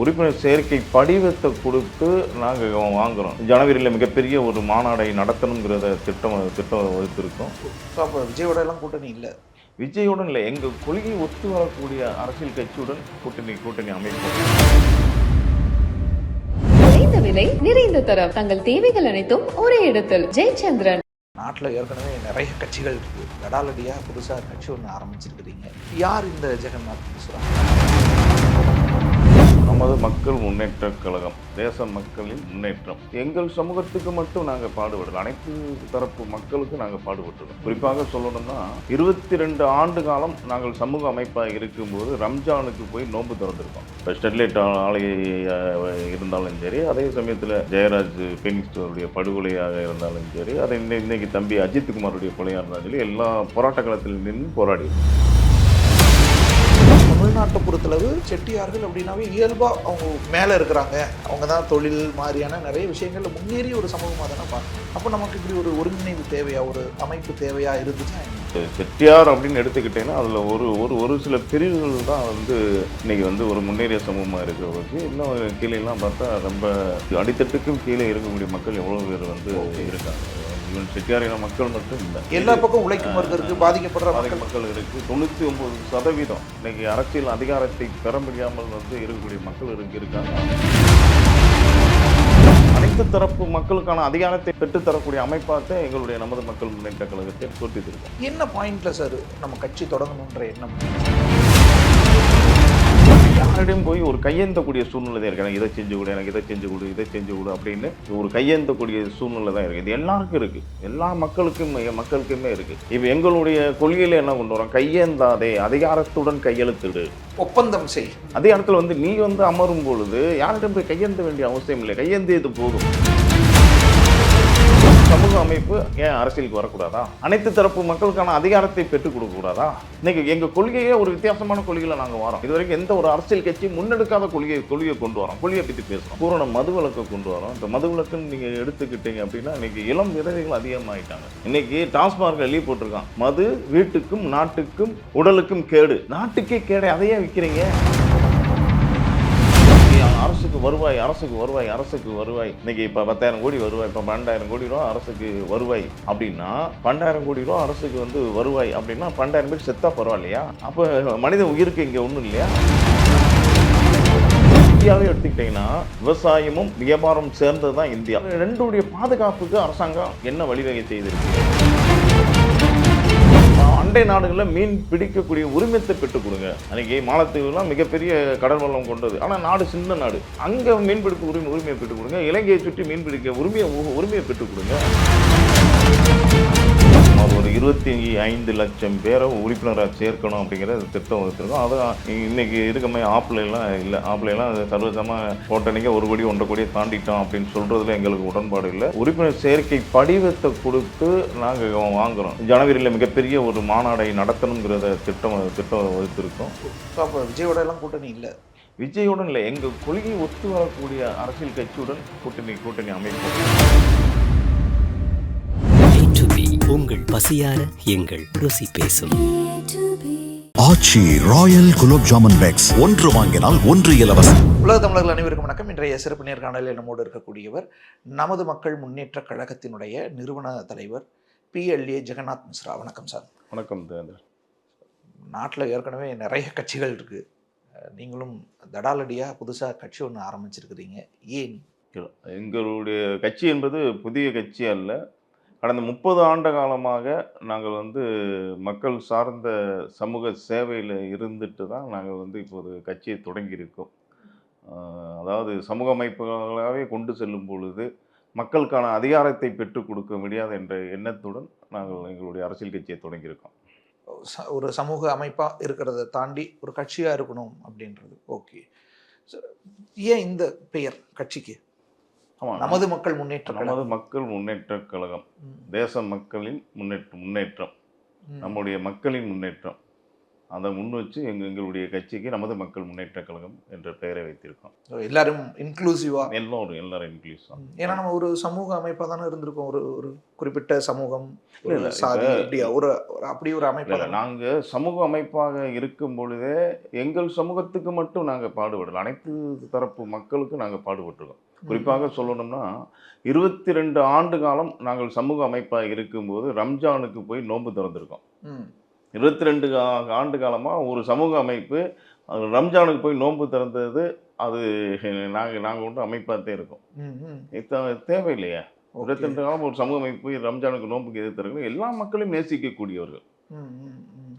உறுப்பினர் சேர்க்கை படிவத்தை கொடுத்து நாங்கள் வாங்குறோம். ஜனவரியில் மிகப்பெரிய ஒரு மாநாடை நடத்தணுங்கிறத திட்டம் திட்டம் வகுத்திருக்கோம். ஸோ அப்போ விஜயோட எல்லாம் கூட்டணி இல்லை? விஜயுடன் இல்லை. எங்கள் கொள்கையை ஒத்து வரக்கூடிய அரசியல் கட்சியுடன் கூட்டணி கூட்டணி அமைப்போம். குறைந்த விலை நிறைந்த தரம். தங்கள் தேவைகள் அனைத்தும் ஒரே இடத்தில். ஜெயச்சந்திரன். நாட்டில் ஏற்கனவே நிறைய கட்சிகள் இருக்கு. தடாலடியாக புதுசாக கட்சி ஒன்று ஆரம்பிச்சிருக்கிறீங்க. யார் இந்த ஜெகநாத் மிஸ்ரா நமது மக்கள் முன்னேற்ற கழகம் தேச மக்களின் முன்னேற்றம். எங்கள் சமூகத்துக்கு மட்டும் நாங்கள் பாடுபடல. அனைத்து தரப்பு மக்களுக்கும் நாங்கள் பாடுபட்டுருக்கோம் குறிப்பாக சொல்லணும்னா இருபத்தி ரெண்டு ஆண்டு காலம் நாங்கள் சமூக அமைப்பாக இருக்கும்போது ரம்ஜானுக்கு போய் நோன்பு திறந்திருக்கோம். இப்போ ஸ்டெர்லைட் ஆலை இருந்தாலும் சரி அதே சமயத்தில் ஜெயராஜ் பெனிஸ்டருடைய படுகொலையாக இருந்தாலும் சரி அதை இன்னைக்கு தம்பி அஜித் குமாருடைய கொலையாக இருந்தாலும் சரி எல்லா போராட்ட காலத்தில் நின்று போராடி தமிழ்நாட்டை பொறுத்தளவு செட்டியார்கள் அப்படின்னாவே இயல்பாக அவங்க மேலே இருக்கிறாங்க. அவங்க தான் தொழில் மாதிரியான நிறைய விஷயங்கள்ல முன்னேறிய ஒரு சமூகமாக தானே பார்க்கணும். அப்போ நமக்கு இப்படி ஒரு ஒருங்கிணைவு தேவையா? ஒரு அமைப்பு தேவையா? இருந்துச்சா? செட்டியார் அப்படின்னு எடுத்துக்கிட்டேன்னா அதில் ஒரு ஒரு ஒரு சில பிரிவுகள் தான் வந்து இன்னைக்கு வந்து ஒரு முன்னேறிய சமூகமாக இருக்கிற வச்சு இன்னும் கீழேலாம் பார்த்தா ரொம்ப அடித்தட்டுக்கும் கீழே இருக்கக்கூடிய மக்கள் எவ்வளோ பேர் வந்து இருக்காங்க. ஈவன் செட்டியார் இன மக்கள் மட்டும் இல்லை எல்லா பக்கம் உழைக்கும் வர்க்கருக்கு பாதிக்கப்படுற பாதிக்க மக்கள். மக்கள் இருக்கு. தொண்ணூற்றி ஒன்பது சதவீதம் இன்னைக்கு அரசியல் அதிகாரத்தை பெற முடியாமல் வந்து இருக்கக்கூடிய மக்கள் இருக்கு இருக்காங்க. அனைத்து தரப்பு மக்களுக்கான அதிகாரத்தை பெற்றுத் தரக்கூடிய அமைப்பாக எங்களுடைய நமது மக்கள் முன்னேற்ற கழகத்தை தோற்றித்திருக்கோம் என்ன பாயிண்ட்ல சார் நம்ம கட்சி தொடங்கணுன்ற எண்ணம்? யாரிடம் போய் ஒரு கையேந்தக்கூடிய சூழ்நிலை தான் இருக்கு எனக்கு இதை செஞ்சு கொடு எனக்கு இதை செஞ்சு கொடு இதை செஞ்சு கொடு அப்படின்னு ஒரு கையேந்தக்கூடிய சூழ்நிலை தான் இருக்கு இது எல்லாருக்கும் இருக்கு எல்லா மக்களுக்கும் மக்களுக்குமே இருக்கு இப்போ எங்களுடைய கொள்கையில என்ன கொண்டு வரோம்? கையேந்தாதே அதிகாரத்துடன் கையெழுத்திடு. ஒப்பந்தம் செய். அதே இடத்துல வந்து நீ வந்து அமரும் பொழுது யாரிடம் போய் கையேந்த வேண்டிய அவசியம் இல்லை. கையேந்தியது போதும். சமூக அமைப்பு ஏன் அரசியலுக்கு வரக்கூடாதா? அனைத்து தரப்பு மக்களுக்கான அதிகாரத்தை பெற்றுக் கொடுக்க கூடாதா இன்னைக்கு எங்க கொள்கையே ஒரு வித்தியாசமான கொள்கையில நாங்க வரோம். இது வரைக்கும் எந்த ஒரு அரசியல் கட்சி முன்னெடுக்காத கொள்கையை கொள்கையை கொண்டு வரோம். கொள்கையை பத்தி பேசுறோம். பூரண மதுவிலக்கை கொண்டு வரோம். இந்த மதுவிலக்குன்னு நீங்க எடுத்துக்கிட்டீங்க அப்படின்னா இன்னைக்கு இளம் விதவைகள் அதிகமாயிட்டாங்க. இன்னைக்கு டாஸ்மார்க் லீவ் போட்டிருக்கான் மது வீட்டுக்கும் நாட்டுக்கும் உடலுக்கும் கேடு. நாட்டுக்கே கேடு அதையே விற்கிறீங்க வருவாய் அரசுக்கு வருவாய் அரசுக்கு வருவாய். இன்னைக்கு இப்போ பத்தாயிரம் கோடி வருவாய் இப்போ பன்னெண்டாயிரம் கோடி ரூபா அரசுக்கு வருவாய். அப்படின்னா பன்னெண்டாயிரம் கோடி ரூபா அரசுக்கு வந்து வருவாய் அப்படின்னா பன்னெண்டாயிரம் பேர் செத்தா பரவாயில்லையா? அப்போ மனித உயிருக்கு இங்கே ஒன்றும் இல்லையா? இந்தியாவே எடுத்துக்கிட்டிங்கன்னா விவசாயமும் வியாபாரம் சேர்ந்தது தான் இந்தியா. ரெண்டுடைய பாதுகாப்புக்கு அரசாங்கம் என்ன வழிவகை செய்திருக்கு? அண்டை நாடுகளில் மீன் பிடிக்கக்கூடிய உரிமத்தை பெற்றுக் கொடுங்க. அன்னைக்கு மாலத்தீவுலாம் மிகப்பெரிய கடல் வளம் கொண்டது. ஆனால் நாடு சின்ன நாடு. அங்கே மீன் பிடிக்க உரிமை உரிமையை பெற்றுக் கொடுங்க. இலங்கையை சுற்றி மீன் பிடிக்க உரிமையை உரிமையை பெற்றுக் கொடுங்க. இருபத்தி ஐந்து லட்சம் பேரை உறுப்பினராக சேர்க்கணும் அப்படிங்கிற திட்டம் வச்சுருக்கோம். அதான் இன்னைக்கு இருக்க மாதிரி ஆப்லைலாம் இல்லை. ஆப்லைலாம் சர்வசமாக போட்டனைக்கு ஒரு கோடி ஒன்றரை கோடியை தாண்டிட்டோம் அப்படின்னு சொல்கிறதுல எங்களுக்கு உடன்பாடு இல்லை. உறுப்பினர் சேர்க்கை படிவத்தை கொடுத்து நாங்கள் வாங்குறோம். ஜனவரியில் மிகப்பெரிய ஒரு மாநாடை நடத்தணுங்கிறத திட்டம் திட்டம் வகுத்திருக்கோம். அப்போ விஜயோட எல்லாம் கூட்டணி இல்லை. விஜயுடன் இல்லை. எங்கள் கொள்கையை ஒத்து வரக்கூடிய அரசியல் கட்சியுடன் கூட்டணி கூட்டணி B உங்கள் பசியார எங்கள் ருசி பேசும். ஆச்சி ராயல் குலோப் ஜாமுன் பேக்ஸ் ஒன்று வாங்கினால் ஒன்று இலவசம். உலக தமிழர்கள் அனைவருக்கும் வணக்கம். இன்றைய சிறப்பு நேர்காணலில் நம்மோடு இருக்கக்கூடியவர் நமது மக்கள் முன்னேற்ற கழகத்தினுடைய நிறுவன தலைவர் பிஎல்ஏ ஜெகநாத் மிஸ்ரா. வணக்கம் சார். வணக்கம் தேவேந்திர. நாட்டில் ஏற்கனவே நிறைய கட்சிகள் இருக்குது நீங்களும் தடாலடியாக புதுசாக கட்சி ஒன்று ஆரம்பிச்சிருக்கிறீங்க. ஏன்? எங்களுடைய கட்சி என்பது புதிய கட்சி அல்ல. கடந்த முப்பது ஆண்டு காலமாக நாங்கள் வந்து மக்கள் சார்ந்த சமூக சேவையில் இருந்துட்டு தான் நாங்கள் வந்து இப்போது கட்சியை தொடங்கியிருக்கோம். அதாவது சமூக அமைப்புகளாகவே கொண்டு செல்லும் பொழுது மக்களுக்கான அதிகாரத்தை பெற்றுக் கொடுக்க முடியாது என்ற எண்ணத்துடன் நாங்கள் எங்களுடைய அரசியல் கட்சியை தொடங்கியிருக்கோம். ச- ஒரு சமூக அமைப்பாக இருக்கிறத தாண்டி ஒரு கட்சியாக இருக்கணும் அப்படின்றது. ஓகே. ஏன் இந்த பெயர் கட்சிக்கு? நமது மக்கள் முன்னேற்ற நமது மக்கள் முன்னேற்ற கழகம். தேச மக்களின் முன்னேற்ற முன்னேற்றம். நம்முடைய மக்களின் முன்னேற்றம். அதை முன் வச்சு எங்க எங்களுடைய கட்சிக்கு நமது மக்கள் முன்னேற்ற கழகம் என்ற பெயரை வைத்திருக்கோம். எல்லாரும் இன்க்ளூசிவா எல்லோரும் எல்லாரும் இன்க்ளீஸ் தான் ஏன்னா நம்ம ஒரு சமூக அமைப்பா தானே இருந்திருக்கோம். ஒரு ஒரு குறிப்பிட்ட சமூகம் சாதி இப்ப- அப்படியா ஒரு ஒரு அப்படி ஒரு அமைப்பா இல்ல, நாங்க சமூக அமைப்பாக இருக்கும் பொழுதே எங்கள் சமூகத்துக்கு மட்டும் நாங்க பாடுபடல. அனைத்து தரப்பு மக்களுக்கும் நாங்க பாடுபட்டிருக்கோம். குறிப்பாக சொல்லணும்னா இருபத்தி ரெண்டு ஆண்டு காலம் நாங்கள் சமூக அமைப்பாக இருக்கும்போது ரம்ஜானுக்கு போய் நோன்பு திறந்திருக்கோம். இருபத்தி ரெண்டு ஆண்டு காலமாக ஒரு சமூக அமைப்பு ரம்ஜானுக்கு போய் நோன்பு திறந்தது அது நாங்கள் நாங்கள் ஒன்றும் அமைப்பாகத்தே இருக்கோம். தேவையில்லையா. இருபத்தி ரெண்டு காலம் ஒரு சமூக அமைப்பு போய் ரம்ஜானுக்கு நோன்புக்கு எதிர்த்து எல்லா மக்களையும் நேசிக்கக்கூடியவர்கள்.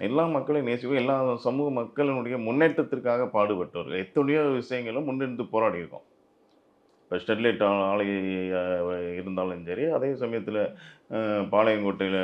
எல்லா மக்களையும் நேசிக்கும் எல்லா சமூக மக்களினுடைய முன்னேற்றத்திற்காக பாடுபட்டவர்கள். எத்தனையோ விஷயங்களும் முன்னிருந்து போராடி இருக்கோம் இப்போ ஸ்டெர்லைட் ஆலை இருந்தாலும் சரி அதே சமயத்தில் பாளையங்கோட்டையில்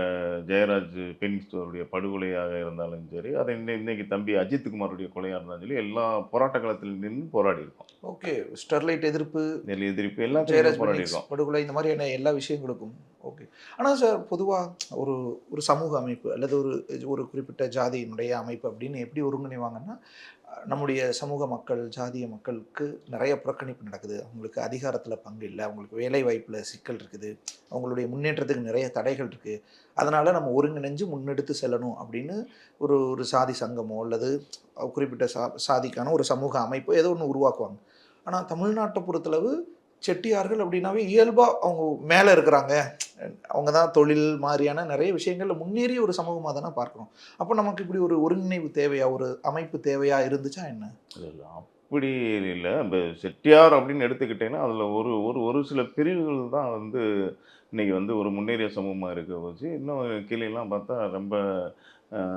ஜெயராஜ் பெண்ஸ்டோருடைய படுகொலையாக இருந்தாலும் சரி அதை இன்னை இன்னைக்கு தம்பி அஜித் குமாருடைய கொலையாக இருந்தாலும் சரி எல்லா போராட்ட களத்தில் நின்று போராடி இருக்கோம். ஓகே ஸ்டெர்லைட் எதிர்ப்பு நெல் எதிர்ப்பு எல்லாத்தையும் ஜெயராஜ் போராடி இருக்கோம். படுகொலை இந்த மாதிரியான எல்லா விஷயங்களுக்கும் ஓகே. ஆனால் சார் பொதுவாக ஒரு ஒரு சமூக அமைப்பு அல்லது ஒரு ஒரு குறிப்பிட்ட ஜாதியினுடைய அமைப்பு அப்படின்னு எப்படி ஒருங்கிணைவாங்கன்னா நம்முடைய சமூக மக்கள் ஜாதிய மக்களுக்கு நிறைய புறக்கணிப்பு நடக்குது. அவங்களுக்கு அதிகாரத்தில் பங்கு இல்லை. அவங்களுக்கு வேலை வாய்ப்பில் சிக்கல் இருக்குது. அவங்களுடைய முன்னேற்றத்துக்கு நிறைய தடைகள் இருக்குது அதனால் நம்ம ஒருங்கிணைஞ்சு முன்னெடுத்து செல்லணும் அப்படின்னு ஒரு ஒரு சாதி சங்கமோ அல்லது குறிப்பிட்ட சா சாதிக்கான ஒரு சமூக அமைப்போ ஏதோ ஒன்று உருவாக்குவாங்க. ஆனால் தமிழ்நாட்டை பொறுத்தளவு செட்டியார்கள் அப்படின்னாவே இயல்பாக அவங்க மேலே இருக்கிறாங்க. அவங்க தான் தொழில் மாதிரியான நிறைய விஷயங்கள்ல முன்னேறிய ஒரு சமூகமாக தானே பார்க்குறோம். அப்போ நமக்கு இப்படி ஒரு ஒருங்கிணைவு தேவையா? ஒரு அமைப்பு தேவையா? இருந்துச்சா என்ன? இல்ல, அப்படி இல்லை. இப்போ செட்டியார் அப்படின்னு எடுத்துக்கிட்டேன்னா அதில் ஒரு ஒரு ஒரு சில பிரிவுகள் தான் வந்து இன்னைக்கு வந்து ஒரு முன்னேறிய சமூகமாக இருக்க. போச்சு இன்னும் கீழேலாம் பார்த்தா ரொம்ப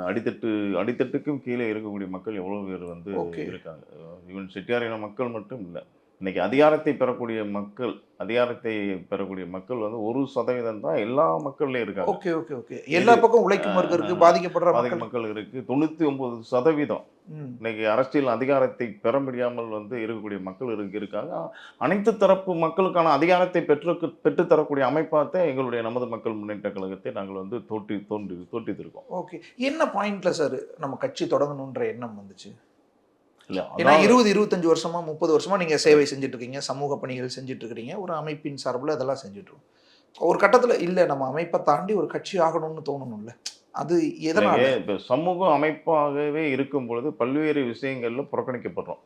அடித்தட்டு அடித்தட்டுக்கும் கீழே இருக்கக்கூடிய மக்கள் எவ்வளோ பேர் வந்து. இருக்காங்க. ஈவன் செட்டியார் மக்கள் மட்டும் இல்லை. இன்னைக்கு அதிகாரத்தை பெறக்கூடிய மக்கள் அதிகாரத்தை பெறக்கூடிய மக்கள் வந்து ஒரு சதவீதம் தான் எல்லா மக்கள்லையும் இருக்காங்க. Okay okay okay. எல்லா பக்கம் உழைக்கும் இருக்கு பாதிக்கப்படுற பாதிக்க மக்கள். மக்கள் இருக்கு. தொண்ணூற்றி ஒன்பது சதவீதம் இன்னைக்கு அரசியல் அதிகாரத்தை பெற முடியாமல் வந்து இருக்கக்கூடிய மக்கள் இருக்கு இருக்காங்க. அனைத்து தரப்பு மக்களுக்கான அதிகாரத்தை பெற்று பெற்றுத்தரக்கூடிய அமைப்பாகத்தான் எங்களுடைய நமது மக்கள் முன்னேற்ற கழகத்தை நாங்கள் வந்து தோற்றி தோன்றி தோற்றித்திருக்கோம் ஓகே. என்ன பாயிண்ட்ல சார் நம்ம கட்சி தொடங்கணுன்ற எண்ணம் வந்துச்சு? ஏன்னா இருபது இருபத்தஞ்சு வருஷமா முப்பது வருஷமா நீங்க சேவை செஞ்சுட்டு இருக்கீங்க சமூக பணிகள் செஞ்சுட்டு இருக்கிறீங்க ஒரு அமைப்பின் சார்பில் அதெல்லாம் செஞ்சுட்டு இருக்கோம் ஒரு கட்டத்துல இல்ல நம்ம அமைப்பை தாண்டி ஒரு கட்சி ஆகணும்னு தோணணும்ல. அது எதனால? இப்போ சமூக அமைப்பாகவே இருக்கும் பொழுது பல்வேறு விஷயங்கள்ல புறக்கணிக்கப்படுறோம்.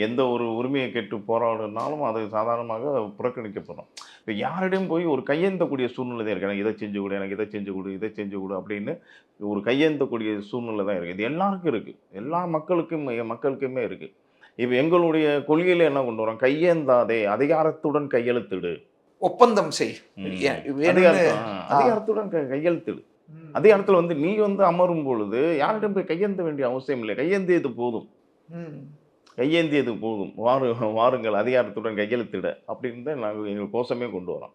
எந்த ஒரு உரிமையை கேட்டு போராடினாலும் அது சாதாரணமாக புறக்கணிக்கப்படுறோம் இப்போ யாரிடம் போய் ஒரு கையேந்தக்கூடிய சூழ்நிலை தான் இருக்கு. எனக்கு இதை செஞ்சு கொடு எனக்கு இதை செஞ்சு கொடு இதை செஞ்சு கொடு அப்படின்னு ஒரு கையேந்தக்கூடிய சூழ்நிலை தான் இருக்குது இது எல்லாருக்கும் இருக்குது எல்லா மக்களுக்கும் மக்களுக்குமே இருக்குது இப்போ எங்களுடைய கொள்கையில் என்ன கொண்டு வரோம் கையேந்தாதே அதிகாரத்துடன் கையெழுத்திடு. ஒப்பந்தம் செய். அதிகாரத்துடன் கை- கையெழுத்திடு அதிகாரத்தில் வந்து நீ வந்து அமரும் பொழுது யாரிடம் போய் கையேந்த வேண்டிய அவசியம் இல்லை கையேந்தியது போதும். கையேந்தியது போதும் வாரு வாருங்கள் அதிகாரத்துடன் கையெழுத்திட அப்படின்னு தான் நாங்கள் எங்கள் கோஷமே கொண்டு வரோம்.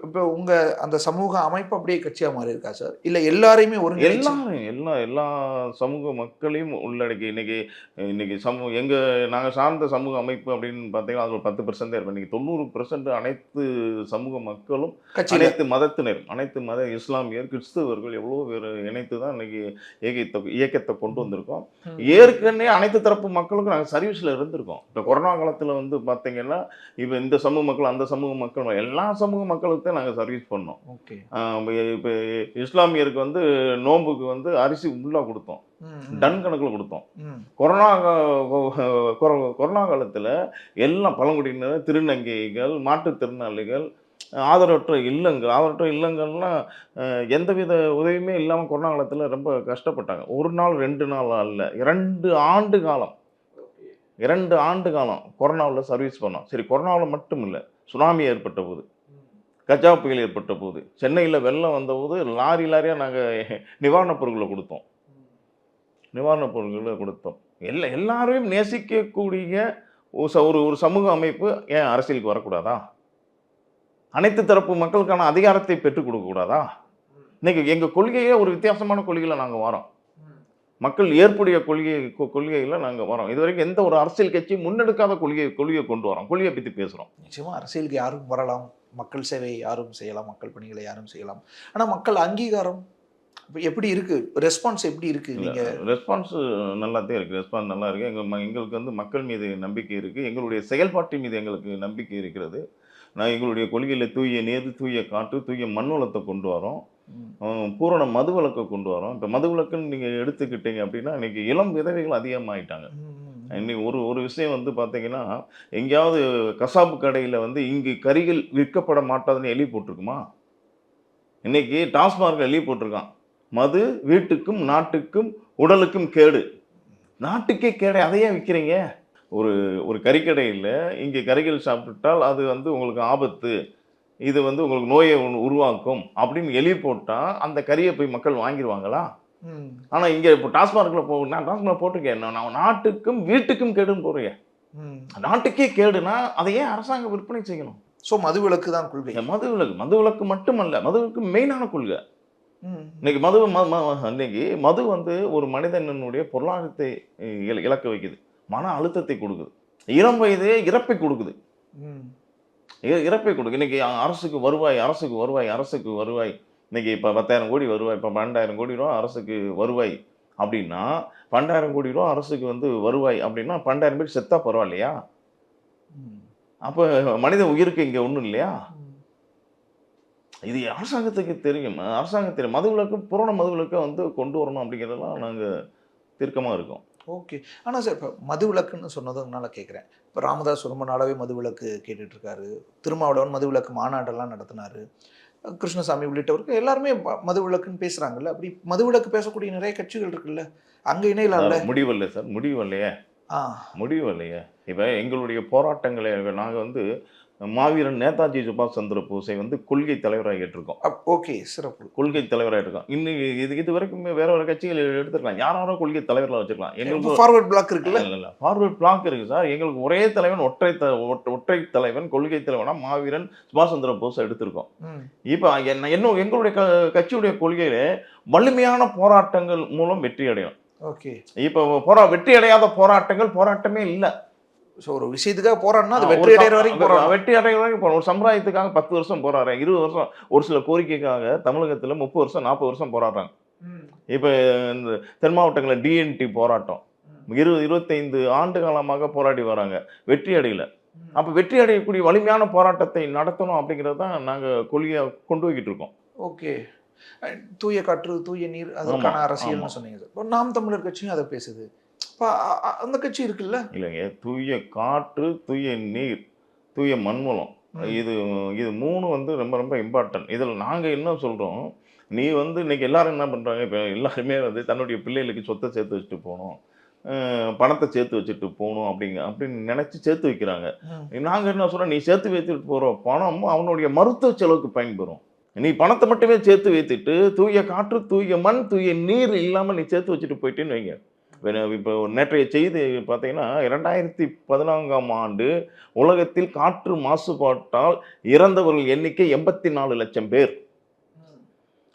இப்ப- உங்க அந்த சமூக அமைப்பு அப்படியே கட்சியா மாறி இருக்கா சார் இல்ல எல்லாரையுமே ஒருங்கிணைச்சு? எல்லாரும் எல்லா எல்லா சமூக மக்களையும் உள்ளடக்கி இன்னைக்கு இன்னைக்கு சமூக எங்க நாங்க சார்ந்த சமூக அமைப்பு அப்படின்னு பார்த்தீங்கன்னா அது ஒரு பத்து பெர்சன்ட் தான் இருக்கும். இன்னைக்கு தொண்ணூறு பெர்சன்ட் அனைத்து சமூக மக்களும் அனைத்து மதத்தினர் அனைத்து மத இஸ்லாமியர் கிறிஸ்தவர்கள் எவ்வளோ பேர் இணைத்து தான் இன்னைக்கு இயக்கத்தை இயக்கத்தை கொண்டு வந்திருக்கோம். ஏற்கனவே அனைத்து தரப்பு மக்களுக்கும் நாங்கள் சர்வீஸில் இருந்திருக்கோம். இப்போ கொரோனா காலத்தில் வந்து பார்த்தீங்கன்னா இப்போ இந்த சமூக மக்கள் அந்த சமூக மக்கள் எல்லா சமூக மக்களுக்கு தான் நாங்கள் சர்வீஸ் பண்ணோம். ஓகே. இப்போ இஸ்லாமியருக்கு வந்து நோன்புக்கு வந்து அரிசி உள்ளாக கொடுத்தோம். டன் கணக்கில் கொடுத்தோம். கொரோனா கொரோனா காலத்தில் எல்லாம் பழங்குடியினர் திருநங்கைகள் மாற்றுத்திறனாளிகள் ஆதரவற்ற இல்லங்கள் ஆதரவற்ற இல்லங்கள்லாம் எந்தவித உதவியுமே இல்லாமல் கொரோனா காலத்தில் ரொம்ப கஷ்டப்பட்டாங்க. ஒரு நாள் ரெண்டு நாள் அல்ல இரண்டு ஆண்டு காலம் இரண்டு ஆண்டு காலம் கொரோனாவில் சர்வீஸ் பண்ணோம். சரி கொரோனாவில் மட்டும் இல்லை சுனாமி ஏற்பட்ட போது கஜா புயல் ஏற்பட்ட போது சென்னையில் வெள்ளம் வந்தபோது லாரி லாரியாக நாங்கள் நிவாரணப் பொருட்களை கொடுத்தோம். நிவாரணப் பொருட்களை கொடுத்தோம். எல்லா எல்லாரையும் நேசிக்கக்கூடிய ஒரு ச- ஒரு ஒரு சமூக அமைப்பு ஏன் அரசியலுக்கு வரக்கூடாதா? அனைத்து தரப்பு மக்களுக்கான அதிகாரத்தை பெற்றுக் கொடுக்கக்கூடாதா இன்றைக்கி எங்கள் கொள்கையே ஒரு வித்தியாசமான கொள்கையில் நாங்கள் வரோம் மக்கள் ஏற்புடைய கொள்கை கொள்கையில நாங்கள் வரோம். இது வரைக்கும் எந்த ஒரு அரசியல் கட்சியும் முன்னெடுக்காத கொள்கையை கொள்கையை கொண்டு வரோம். கொள்கையை பற்றி பேசுகிறோம் நிச்சயமா அரசியலுக்கு யாரும் வரலாம். மக்கள் சேவை யாரும் செய்யலாம். மக்கள் பணிகளை யாரும் செய்யலாம். ஆனா மக்கள் அங்கீகாரம் எப்படி இருக்கு? ரெஸ்பான்ஸ் எப்படி இருக்கு நீங்க? ரெஸ்பான்ஸ் நல்லாத்தான் இருக்குது ரெஸ்பான்ஸ் நல்லா இருக்குது எங்கள் எங்களுக்கு வந்து மக்கள் மீது நம்பிக்கை இருக்குது எங்களுடைய செயல்பாட்டின் மீது எங்களுக்கு நம்பிக்கை இருக்கிறது. நான் எங்களுடைய கொள்கையில் தூய நீர் தூய காற்று தூய மண் வளத்தை கொண்டு வரோம். பூரண மதுவிலக்கை கொண்டு வரோம் இப்போ மதுவிலக்குன்னு நீங்கள் எடுத்துக்கிட்டீங்க அப்படின்னா இன்னைக்கு இளம் விதவைகள் அதிகமாகிட்டாங்க இன்னைக்கு ஒரு ஒரு விஷயம் வந்து பார்த்தீங்கன்னா எங்கேயாவது கசாப்பு கடையில் வந்து இங்கு கறிகள் விற்கப்பட மாட்டாதுன்னு எழுதி போட்டிருக்குமா? இன்னைக்கு டாஸ்மார்க் எழுதி போட்டிருக்கான். மது வீட்டுக்கும் நாட்டுக்கும் உடலுக்கும் கேடு. நாட்டுக்கே கேடு அதையே விற்கிறீங்க ஒரு ஒரு கறிக்கடையில் இங்கே கறிகள் சாப்பிட்டால் அது வந்து உங்களுக்கு ஆபத்து. இது வந்து உங்களுக்கு நோயை உருவாக்கும் அப்படின்னு எழுதி போட்டால் அந்த கறியை போய் மக்கள் வாங்கிடுவாங்களா ம். ஆனால் இங்கே இப்போ டாஸ்மார்க்கில் போ நான் டாஸ்மார்க் போட்டிருக்கேன். நான் நாட்டுக்கும் வீட்டுக்கும் கேடுன்னு போடுறீங்க ம். நாட்டுக்கே கேடுனா அதை ஏன் அரசாங்கம் விற்பனை செய்யணும்? ஸோ மதுவிலக்கு தான் கொள்கை. மது விலக்கு மது விலக்கு மட்டுமல்ல மதுவுக்கு மெயினான கொள்கை. இன்னைக்கு மது இன்னைக்கு மது வந்து ஒரு மனிதனுடைய பொருளாதாரத்தை இல- இழக்க வைக்குது. மன அழுத்தத்தை கொடுக்குது. இளம் வயதே இறப்பை கொடுக்குது. இறப்பை கொடுக்குது இன்னைக்கு அரசுக்கு வருவாய் அரசுக்கு வருவாய் அரசுக்கு வருவாய். இன்னைக்கு இப்போ பத்தாயிரம் கோடி வருவாய் இப்போ பன்னெண்டாயிரம் கோடி ரூபா அரசுக்கு வருவாய். அப்படின்னா பன்னெண்டாயிரம் கோடி ரூபா அரசுக்கு வந்து வருவாய் அப்படின்னா பன்னெண்டாயிரம் பேர் செத்தா பரவாயில்லையா. அப்போ மனித உயிருக்கு இங்கே ஒன்றும் இல்லையா. இது அரசாங்கத்துக்கு தெரியும். அரசாங்கம் தெரியும். மதுவிலக்கு புராண மதுவிலக்கை வந்து கொண்டு வரணும் அப்படிங்கிறதெல்லாம் நாங்கள் தீர்க்கமாக இருக்கோம். ஓகே. ஆனால் சார் இப்போ மதுவிலக்குன்னு சொன்னதுனால கேட்குறேன் இப்போ ராமதாஸ் ரொம்ப நாளாவே மதுவிலக்கு கேட்டுட்டு இருக்காரு திருமாவளவன் மதுவிலக்கு மாநாடெல்லாம் நடத்தினாரு. கிருஷ்ணசாமி உள்ளிட்டவருக்கு எல்லாருமே ம- மதுவிலக்குன்னு பேசுகிறாங்கல்ல அப்படி மதுவிலக்கு பேசக்கூடிய நிறைய கட்சிகள் இருக்குல்ல. அங்கே இணையலாம்ல. முடிவில்லை சார். முடிவில்லையே ஆ. முடிவில்லையே இப்போ எங்களுடைய போராட்டங்களை நாங்கள் வந்து மாவீரன் நேதாஜி சுபாஷ் சந்திர போஸை வந்து கொள்கை தலைவராக ஏற்றிருக்கோம். ஓகே சிறப்பு. கொள்கை தலைவராக இருக்கோம் இன்னைக்கு இது இது வரைக்கும் வேற வேற கட்சிகள் எடுத்துக்கலாம் யாராரும் கொள்கை தலைவராக வச்சுக்கலாம் எங்களுக்கு ஃபார்வர்ட் பிளாக் இருக்குல்ல? இல்ல இல்ல ஃபார்வர்ட் பிளாக் இருக்கு சார். எங்களுக்கு ஒரே தலைவன் ஒற்றை த- ஒற்றை- தலைவன் கொள்கை தலைவனா மாவீரன் சுபாஷ் சந்திர போஸ் எடுத்திருக்கோம். இப்போ என்ன என்ன எங்களுடைய க- கட்சியுடைய கொள்கையில வலிமையான போராட்டங்கள் மூலம் வெற்றி அடையும் ஓகே. இப்போ போரா வெற்றி அடையாத போராட்டங்கள் போராட்டமே இல்லை. ஸோ ஒரு விஷயத்துக்காக போராடினா அது வெற்றி அடைகிற வரைக்கும் போராடணும் வெற்றி அடைகிற வரைக்கும் போறோம். ஒரு சமுதாயத்துக்காக பத்து வருஷம் போராடுறேன். இருபது வருஷம். ஒரு சில கோரிக்கைக்காக தமிழகத்துல முப்பது வருஷம் நாற்பது வருஷம் போராடுறாங்க. இப்போ இந்த தென் மாவட்டங்களில் டிஎன்டி போராட்டம். இருபது இருபத்தைந்து ஆண்டு காலமாக போராடி வராங்க. வெற்றி அடையல. அப்போ வெற்றி அடையக்கூடிய வலிமையான போராட்டத்தை நடத்தணும் அப்படிங்கிறது தான் நாங்கள் கொள்கையாக கொண்டு போய்கிட்டு இருக்கோம். ஓகே. தூய காற்று தூய நீர் அதற்கான அரசியல்னு. சொன்னீங்க சார். நாம் தமிழர் கட்சியும் அதை பேசுது. அந்த கட்சி இருக்குல்ல? இல்லைங்க. தூய காற்று தூய நீர் தூய மண்வளம். இது இது மூணு வந்து ரொம்ப ரொம்ப இம்பார்ட்டன்ட் இதில் நாங்கள் என்ன சொல்கிறோம் நீ வந்து இன்னைக்கு எல்லாரும் என்ன பண்ணுறாங்க இப்போ எல்லாருமே வந்து தன்னுடைய பிள்ளைகளுக்கு சொத்தை சேர்த்து வச்சுட்டு போகணும். பணத்தை சேர்த்து வச்சுட்டு போகணும் அப்படிங்க அப்படின்னு நினச்சி சேர்த்து வைக்கிறாங்க. நாங்கள் என்ன சொல்கிறோம் நீ சேர்த்து வைத்துட்டு போகிற பணம் அவனுடைய மருத்துவ செலவுக்கு பயன்பெறும். நீ பணத்தை மட்டுமே சேர்த்து வைத்துட்டு தூய காற்று தூய மண் தூய நீர் இல்லாமல் நீ சேர்த்து வச்சுட்டு போயிட்டேன்னு வைங்க. இப்போ நேற்றைய செய்தி பார்த்தீங்கன்னா இரண்டாயிரத்தி பதினான்காம் ஆண்டு உலகத்தில் காற்று மாசுபாட்டால் இறந்தவர்கள் எண்ணிக்கை எண்பத்தி நாலு லட்சம் பேர்.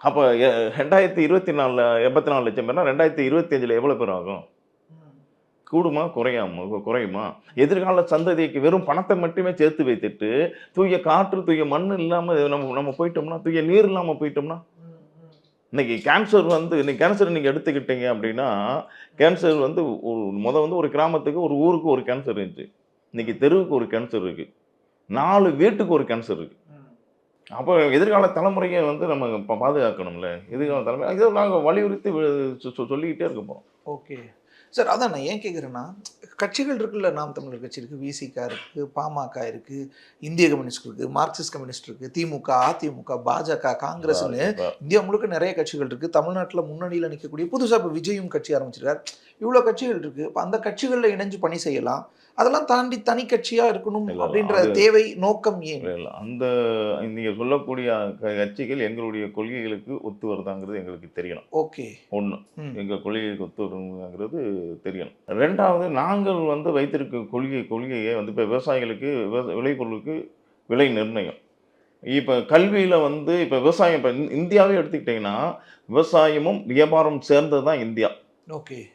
அப்போ ரெண்டாயிரத்தி இருபத்தி நாலில் எண்பத்தி நாலு லட்சம் பேர்னா ரெண்டாயிரத்தி இருபத்தி அஞ்சில் எவ்வளோ பேர் ஆகும்? கூடுமா குறையாமா குறையுமா? எதிர்கால சந்ததிக்கு வெறும் பணத்தை மட்டுமே சேர்த்து வைத்துட்டு தூய காற்று தூய மண் இல்லாமல் நம்ம நம்ம போயிட்டோம்னா தூய நீர் இல்லாமல் போயிட்டோம்னா இன்னைக்கு கேன்சர் வந்து இன்னைக்கு கேன்சர் நீங்கள் எடுத்துக்கிட்டீங்க அப்படின்னா கேன்சர் வந்து ஒரு முத வந்து ஒரு கிராமத்துக்கு ஒரு ஊருக்கு ஒரு கேன்சர் இருந்துச்சு. இன்னைக்கு தெருவுக்கு ஒரு கேன்சர் இருக்குது நாலு வீட்டுக்கு ஒரு கேன்சர் இருக்குது அப்போ எதிர்கால தலைமுறையை வந்து நம்ம பாதுகாக்கணும்ல. எதிர்கால தலைமுறை இதை நாங்கள் வலியுறுத்தி சொல்லிக்கிட்டே இருக்க போகிறோம் ஓகே. சார் அதான் நான் ஏன் கேட்குறேன்னா கட்சிகள் இருக்குல்ல நாம் தமிழர் கட்சி இருக்குது விசிகா இருக்குது பாமக இருக்குது இந்திய கம்யூனிஸ்ட் இருக்குது மார்க்சிஸ்ட் கம்யூனிஸ்ட் இருக்குது திமுக அதிமுக பாஜக காங்கிரஸ்னு இந்தியா முழுக்க நிறைய கட்சிகள் இருக்குது தமிழ்நாட்டில் முன்னணியில் நிற்கக்கூடிய புதுசாக இப்போ விஜயும் கட்சி ஆரம்பிச்சிருக்காரு. இவ்வளோ கட்சிகள் இருக்குது இப்போ அந்த கட்சிகளில் இணைஞ்சு பணி செய்யலாம். அதெல்லாம் தாண்டி தனி கட்சியாக இருக்கணும் அப்படின்ற தேவை நோக்கம் ஏன்? இல்ல. அந்த நீங்கள் சொல்லக்கூடிய கட்சிகள் எங்களுடைய கொள்கைகளுக்கு ஒத்து வருதாங்கிறது எங்களுக்கு தெரியணும். ஓகே. ஒன்று. எங்கள் கொள்கைகளுக்கு ஒத்து வருங்கிறது தெரியணும். ரெண்டாவது நாங்கள் வந்து வைத்திருக்க கொள்கை கொள்கையை வந்து இப்போ விவசாயிகளுக்கு விவசா- விளைபொருளுக்கு விலை நிர்ணயம். இப்போ கல்வியில் வந்து இப்போ விவசாயம் இப்போ இந்தியாவே எடுத்துக்கிட்டிங்கன்னா விவசாயமும் வியாபாரம் சேர்ந்தது தான் இந்தியா. ஓகே.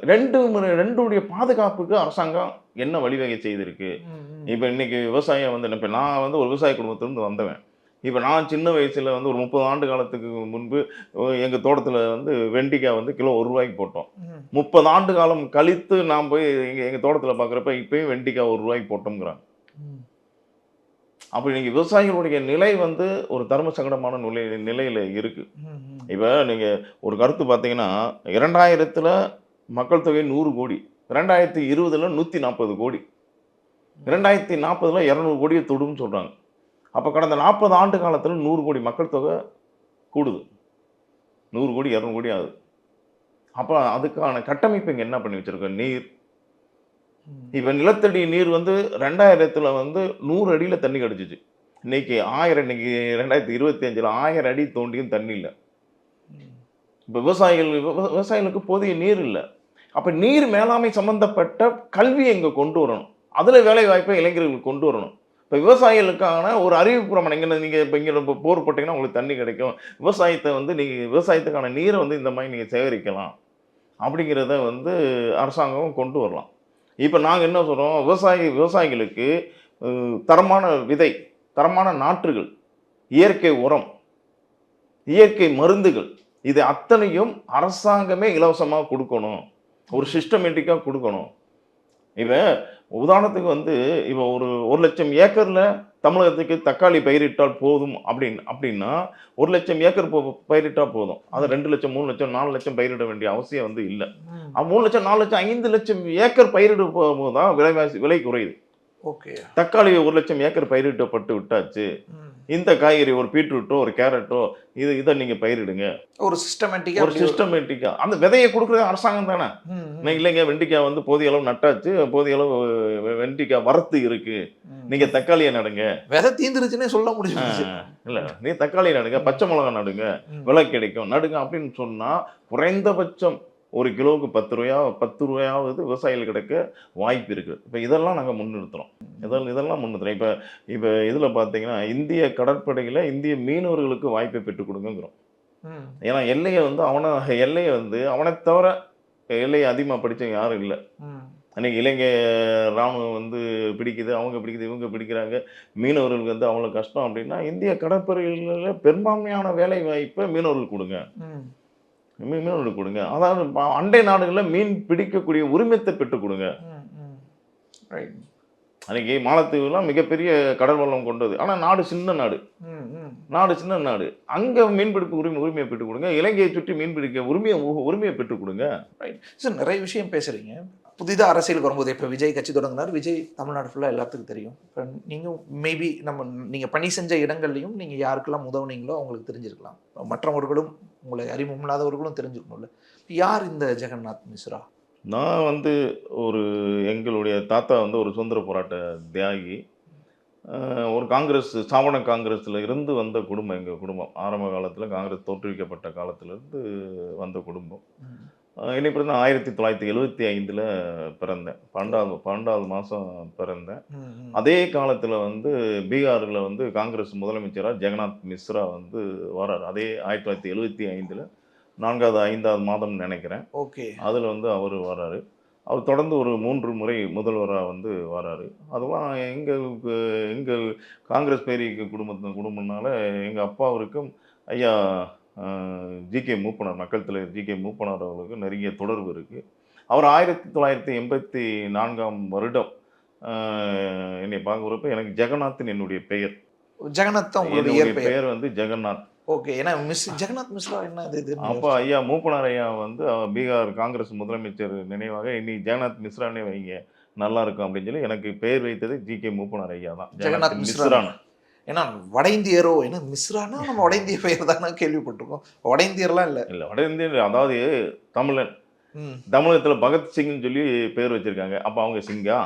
ரெண்டு முறை- ரெண்டுடைய பாதுகாப்புக்கு அரசாங்கம் என்ன வழிவகை செய்திருக்கு? இப்போ இன்னைக்கு விவசாயம் வந்து இப்போ நான் வந்து ஒரு விவசாய குடும்பத்திலிருந்து வந்தவன். இப்போ நான் சின்ன வயசில் வந்து ஒரு முப்பது ஆண்டு காலத்துக்கு முன்பு எங்கள் தோட்டத்தில் வந்து வெண்டிக்காய் வந்து கிலோ ஒரு ரூபாய்க்கு போட்டோம். முப்பது ஆண்டு காலம் கழித்து நான் போய் எங்கள் எங்கள் தோட்டத்தில் பார்க்குறப்ப இப்போயும் வெண்டிக்காய் ஒரு ரூபாய்க்கு போட்டோங்கிறாங்க. அப்போ நீங்கள் விவசாயிகளுடைய நிலை வந்து ஒரு தர்ம சங்கடமான நிலை நிலையில் இருக்குது. இப்போ நீங்கள் ஒரு கருத்து பார்த்தீங்கன்னா இரண்டாயிரத்தில் மக்கள் தொகை நூறு கோடி. ரெண்டாயிரத்தி இருபதில் நூற்றி நாற்பது கோடி. ரெண்டாயிரத்தி நாற்பதில் இரநூறு கோடியை தொடும்னு சொல்கிறாங்க அப்போ கடந்த நாற்பது ஆண்டு காலத்தில் நூறு கோடி மக்கள் தொகை கூடுது. நூறு கோடி இரநூறு கோடி ஆகுது. அப்போ அதுக்கான கட்டமைப்பு இங்கே என்ன பண்ணி வச்சுருக்கோம் நீர். இப்போ நிலத்தடி நீர் வந்து ரெண்டாயிரத்தில் வந்து நூறு அடியில் தண்ணி கிடச்சிச்சு. இன்னைக்கு ஆயிரம் இன்னைக்கு ரெண்டாயிரத்தி இருபத்தி அஞ்சில் ஆயிரம் அடி தோண்டியும் தண்ணி இல்லை. இப்போ விவசாயிகள் விவ- விவசாயிகளுக்கு போதிய நீர் இல்லை. அப்போ நீர் மேலாண்மை சம்பந்தப்பட்ட கல்வியை இங்கே கொண்டு வரணும். அதில் வேலை வாய்ப்பை இளைஞர்களுக்கு கொண்டு வரணும். இப்போ விவசாயிகளுக்கான ஒரு அறிவிப்புறம் இங்கே நீங்கள் இப்போ இங்கே இப்போ போர் போட்டிங்கன்னா உங்களுக்கு தண்ணி கிடைக்கும். விவசாயத்தை வந்து நீங்கள் விவசாயத்துக்கான நீரை வந்து இந்த மாதிரி நீங்கள் சேகரிக்கலாம். அப்படிங்கிறத வந்து அரசாங்கம் கொண்டு வரலாம். இப்போ நாங்கள் என்ன சொல்கிறோம் விவசாயி விவசாயிகளுக்கு தரமான விதை தரமான நாற்றுகள் இயற்கை உரம் இயற்கை மருந்துகள் இது அத்தனையும் அரசாங்கமே இலவசமாக கொடுக்கணும். ஒரு சிஸ்டமேட்டிக்காக கொடுக்கணும். இப்போ உதாரணத்துக்கு வந்து இப்போ ஒரு ஒரு லட்சம் ஏக்கரில் தமிழகத்துக்கு தக்காளி பயிரிட்டால் போதும் அப்படின்னு அப்படின்னா ஒரு லட்சம் ஏக்கர் பயிரிட்டால் போதும். அது ரெண்டு லட்சம் மூணு லட்சம் நாலு லட்சம் பயிரிட வேண்டிய அவசியம் வந்து இல்லை. மூணு லட்சம் நாலு லட்சம் ஐந்து லட்சம் ஏக்கர் பயிரிடும் போது தான் விலைவாசி விலை குறையுது. ஓகே. தக்காளி ஒரு லட்சம் ஏக்கர் பயிரிட்டப்பட்டு விட்டாச்சு. இந்த காய்கறி ஒரு பீட்ரூட்டோ ஒரு கேரட்டோ இது இதை நீங்கள் பயிரிடுங்க. ஒரு சிஸ்டமேட்டிக்கா ஒரு சிஸ்டமேட்டிக்கா அந்த விதையை கொடுக்குறது அரசாங்கம் தானே? இல்லைங்க வெண்டிக்காய் வந்து போதிய அளவு நட்டாச்சு போதிய அளவு வெண்டிக்காய் வரத்து இருக்கு. ம். நீங்க தக்காளியை நடுங்க. விதை தீந்துருச்சுன்னே சொல்ல முடியும் இல்ல நீ தக்காளி நடுங்க பச்சை மிளகாய் நடுங்க. விலை கிடைக்கும். நடுங்க அப்படின்னு சொன்னா குறைந்தபட்சம் ஒரு கிலோவுக்கு பத்து ரூபா பத்து ரூபாயாவது விவசாயிகள் கிடைக்க வாய்ப்பு இருக்கு. இப்போ இதெல்லாம் நாங்கள் முன்னிறுத்துறோம். இதெல்லாம் இதெல்லாம் முன்னிறுத்துறோம். இப்போ இப்போ இதில் பார்த்தீங்கன்னா இந்திய கடற்படையில் இந்திய மீனவர்களுக்கு வாய்ப்பை பெற்றுக் கொடுங்கிறோம். ஏன்னா எல்லையை வந்து அவனை எல்லையை வந்து அவனை தவிர எல்லையை அதிகமாக படித்தவங்க யாரும் இல்லை. அன்னைக்கு இலங்கை ராணுவம் வந்து பிடிக்குது அவங்க பிடிக்குது இவங்க பிடிக்கிறாங்க. மீனவர்களுக்கு வந்து அவ்வளோ கஷ்டம் அப்படின்னா இந்திய கடற்படைகளில் பெரும்பான்மையான வேலை வாய்ப்பை மீனவர்களுக்கு கொடுங்க ம். மீ- மீனவர்களுக்கு கொடுங்க. அதாவது அண்டை நாடுகளில் மீன் பிடிக்கக்கூடிய உரிமத்தை பெற்றுக் கொடுங்க. ரைட் அன்னைக்கு மாலத்தீவுலாம் மிகப்பெரிய கடல் வளம் கொண்டது. ஆனால் நாடு சின்ன நாடு. நாடு சின்ன நாடு. அங்கே மீன்பிடிப்பு உரிமை உரிமையை பெற்றுக் கொடுங்க. இலங்கையை சுற்றி மீன் பிடிக்க உரிமையை உரிமையை பெற்றுக் கொடுங்க. சார் நிறைய விஷயம் பேசுறீங்க. புதிதாக அரசியலுக்கு வரும்போது இப்போ விஜய் கட்சி தொடங்கினார். விஜய் தமிழ்நாடு ஃபுல்லாக எல்லாத்துக்கும் தெரியும். இப்போ நீங்கள் மேபி நம்ம நீங்கள் பணி செஞ்ச இடங்கள்லையும் நீங்கள் யாருக்கெல்லாம் உதவுனீங்களோ அவங்களுக்கு தெரிஞ்சிருக்கலாம். மற்றவர்களும் உங்களை அறிமுகம் இல்லாதவர்களும் தெரிஞ்சிருக்கணும்ல யார் இந்த ஜெகநாத் மிஸ்ரா? நான் வந்து ஒரு எங்களுடைய தாத்தா வந்து ஒரு சுதந்திர போராட்ட தியாகி. ஒரு காங்கிரஸ் சாவண காங்கிரஸில் இருந்து வந்த குடும்பம் எங்கள் குடும்பம். ஆரம்ப காலத்தில் காங்கிரஸ் தோற்றுவிக்கப்பட்ட காலத்திலிருந்து வந்த குடும்பம். என்னை பிறந்த ஆயிரத்தி தொள்ளாயிரத்தி எழுவத்தி ஐந்தில் பிறந்தேன். பன்னெண்டாவது பன்னெண்டாவது மாதம் பிறந்தேன். அதே காலத்தில் வந்து பீகாரில் வந்து காங்கிரஸ் முதலமைச்சராக ஜெகநாத் மிஸ்ரா வந்து வரார். அதே ஆயிரத்தி தொள்ளாயிரத்தி எழுவத்தி ஐந்தில் நான்காவது ஐந்தாவது மாதம் நினைக்கிறேன். ஓகே. அதில் வந்து அவர் வராரு. அவர் தொடர்ந்து ஒரு மூன்று முறை முதல்வராக வந்து வராரு. அதெல்லாம் எங்களுக்கு எங்கள் காங்கிரஸ் பேரிக்கு குடும்பத்து குடும்பம்னால எங்கள் அப்பாவிற்கும் ஐயா ஜி கே மூப்பனார் மக்கள் தலைவர் ஜி கே மூப்பனார் அவர்களுக்கு நெருங்கிய தொடர்பு இருக்குது அவர் ஆயிரத்தி தொள்ளாயிரத்தி எண்பத்தி நான்காம் வருடம் என்னை பார்க்குறப்ப எனக்கு ஜெகநாத்னு என்னுடைய பெயர். ஜெகநாத் என்னுடைய பெயர் வந்து ஜெகநாத். ஓகே ஏன்னா மிஸ் ஜெகநாத் மிஸ்ரா என்ன இது அப்போ ஐயா மூப்பனார் ஐயா வந்து பீகார் காங்கிரஸ் முதலமைச்சர் நினைவாக இன்னி ஜெகநாத் மிஸ்ரானே வைங்க நல்லா இருக்கும் அப்படின்னு சொல்லி எனக்கு பெயர் வைத்தது ஜி கே மூப்பனார் ஐயா தான். ஜெகநாத் மிஸ்ரா. மிஸ்ரான். ஏன்னா வட இந்தியரோ என்ன மிஸ்ரானா நம்ம வட இந்திய பெயர் தானே கேள்விப்பட்டிருக்கோம். வட இந்தியர்லாம் இல்லை. இல்லை வட இந்திய அதாவது தமிழன். தமிழகத்தில் பகத்சிங்னு சொல்லி பேர் வச்சிருக்காங்க. அப்போ அவங்க சிங்கா?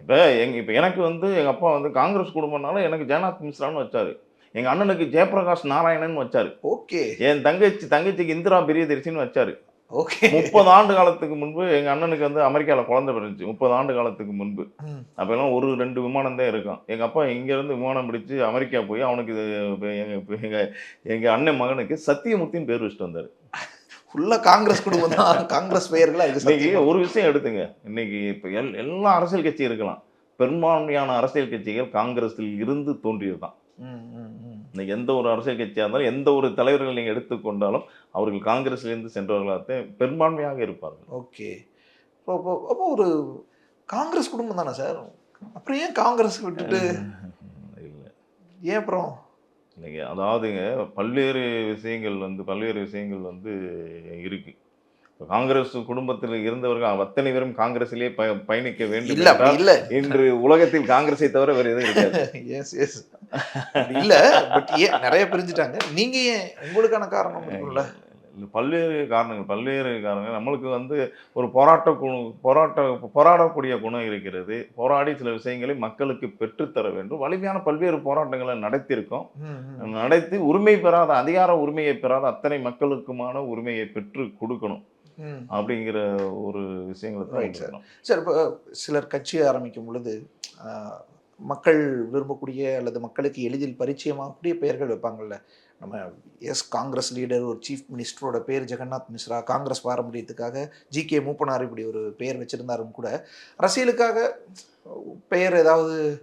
இப்போ எங்க இப்போ எனக்கு வந்து எங்கள் அப்பா வந்து காங்கிரஸ் குடும்பம்னால எனக்கு ஜெகநாத் மிஸ்ரான்னு வச்சாரு. எங்கள் அண்ணனுக்கு ஜெயபிரகாஷ் நாராயணன் வச்சாரு. ஓகே. என் தங்கச்சி தங்கச்சிக்கு இந்திரா பிரியதரிசின்னு வச்சாரு. ஓகே. முப்பது ஆண்டு காலத்துக்கு முன்பு எங்கள் அண்ணனுக்கு வந்து அமெரிக்காவில் குழந்தை பிறந்துச்சு. முப்பது ஆண்டு காலத்துக்கு முன்பு. அப்போல்லாம் ஒரு ரெண்டு விமானம் தான் இருக்கும். எங்கள் அப்பா இங்கேருந்து விமானம் பிடிச்சு அமெரிக்கா போய் அவனுக்கு எங்கள் எங்கள் எங்கள் அண்ணன் மகனுக்கு சத்தியமூர்த்தின்னு பேர் வச்சுட்டு வந்தார். ஃபுல்லா காங்கிரஸ் குடும்பம் தான். காங்கிரஸ் பெயர்கள் அது இன்னைக்கு. ஒரு விஷயம் எடுத்துங்க. இன்னைக்கு இப்போ எல் எல்லா அரசியல் கட்சி இருக்கலாம். பெரும்பான்மையான அரசியல் கட்சிகள் காங்கிரஸில் இருந்து தோன்றியது தான் இன்னைக்கு எந்த ஒரு அரசியல் கட்சியாக இருந்தாலும் எந்த ஒரு தலைவர்கள் நீங்கள் எடுத்துக்கொண்டாலும் அவர்கள் காங்கிரஸ்லேருந்து சென்றவர்களாகத்தான் பெரும்பான்மையாக இருப்பார்கள். ஓகே. அப்போ அப்போ அப்போ ஒரு காங்கிரஸ் குடும்பம் தானே சார்? அப்புறம் ஏன் காங்கிரஸ் விட்டுட்டு? இல்லை. ஏன் அப்புறம்? இல்லைங்க அதாவதுங்க பல்வேறு விஷயங்கள் வந்து பல்வேறு விஷயங்கள் வந்து இருக்கு. இப்ப காங்கிரஸ் குடும்பத்தில் இருந்தவர்கள் அத்தனை பேரும் காங்கிரஸிலே ப பயணிக்க வேண்டும் இல்ல இன்று உலகத்தில் காங்கிரஸை தவிர வேறு எதுவும் இருக்காது. எஸ் எஸ் இல்ல பட் ஏன் நிறைய பிரிஞ்சுட்டாங்க. நீங்க ஏன் உங்களுக்கான காரணம் இருக்கும்ல பல்வேறு காரணங்கள் பல்வேறு காரணங்கள். நம்மளுக்கு வந்து ஒரு போராட்ட குணு போராட்ட போராடக்கூடிய குணம் இருக்கிறது. போராடி சில விஷயங்களை மக்களுக்கு பெற்றுத்தர வேண்டும். வலிமையான பல்வேறு போராட்டங்களை நடத்தியிருக்கோம். நடத்தி உரிமை பெறாத அதிகார உரிமையை பெறாத அத்தனை மக்களுக்குமான உரிமையை பெற்று கொடுக்கணும். அப்படிங்கிற ஒரு விஷயங்களை தான். சார் இப்போ சிலர் கட்சி ஆரம்பிக்கும் பொழுது மக்கள் விரும்பக்கூடிய அல்லது மக்களுக்கு எளிதில் பரிச்சயமாகக்கூடிய பெயர்கள் வைப்பாங்கல்ல நம்ம எஸ் காங்கிரஸ் லீடர் ஒரு சீஃப் மினிஸ்டரோட பேர் ஜெகநாத் மிஸ்ரா காங்கிரஸ் பாரம்பரியத்துக்காக ஜி கே மூப்பனார் இப்படி ஒரு பெயர் வச்சிருந்தாரும் கூட. அரசியலுக்காக பெயர் ஏதாவது